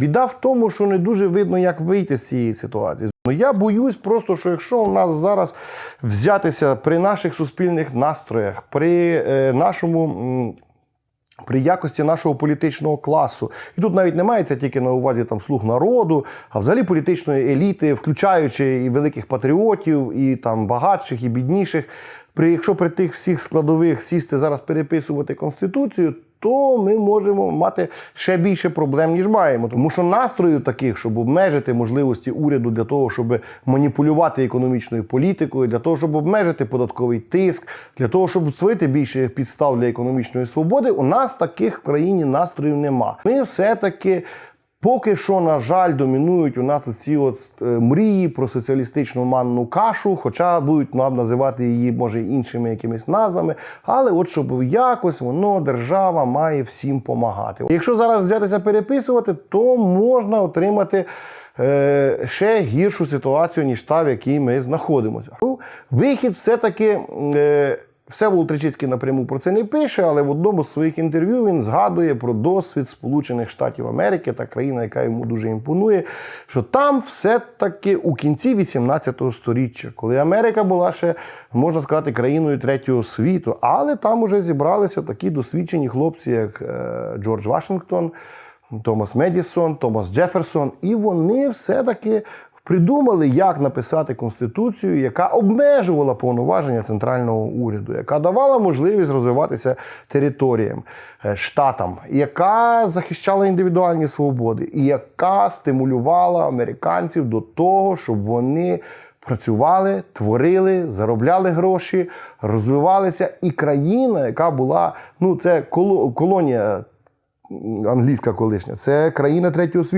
Біда в тому, що не дуже видно, як вийти з цієї ситуації. Ну я боюсь просто, що якщо у нас зараз взятися при наших суспільних настроях, при е, нашому. При якості нашого політичного класу, і тут навіть не мається тільки на увазі там слуг народу, а взагалі політичної еліти, включаючи і великих патріотів, і там багатших, і бідніших. При якщо при тих всіх складових сісти зараз переписувати конституцію, то ми можемо мати ще більше проблем, ніж маємо. Тому що настрою таких, щоб обмежити можливості уряду для того, щоб маніпулювати економічною політикою, для того, щоб обмежити податковий тиск, для того, щоб створити більше підстав для економічної свободи, у нас таких в країні настроїв нема. Ми все-таки. Поки що, на жаль, домінують у нас ці от е, мрії про соціалістичну манну кашу, хоча будуть нам називати її, може, іншими якимись назвами. Але от щоб якось воно держава має всім допомагати. Якщо зараз взятися переписувати, то можна отримати. е, Ще гіршу ситуацію, ніж та, в якій ми знаходимося. Вихід все-таки е, Всеволод Речицький напряму про це не пише, але в одному з своїх інтерв'ю він згадує про досвід Сполучених Штатів Америки та країна, яка йому дуже імпонує, що там все-таки у кінці 18 століття, коли Америка була ще, можна сказати, країною третього світу, але там уже зібралися такі досвідчені хлопці, як е, Джордж Вашингтон. Томас Медісон, Томас Джеферсон, і вони все-таки придумали, як написати конституцію, яка обмежувала повноваження центрального уряду, яка давала можливість розвиватися територіям, е, штатам, яка захищала індивідуальні свободи, і яка стимулювала американців до того, щоб вони. Працювали, творили, заробляли гроші, розвивалися. І країна, яка була, ну це коло- колонія англійська колишня, це країна третього світу.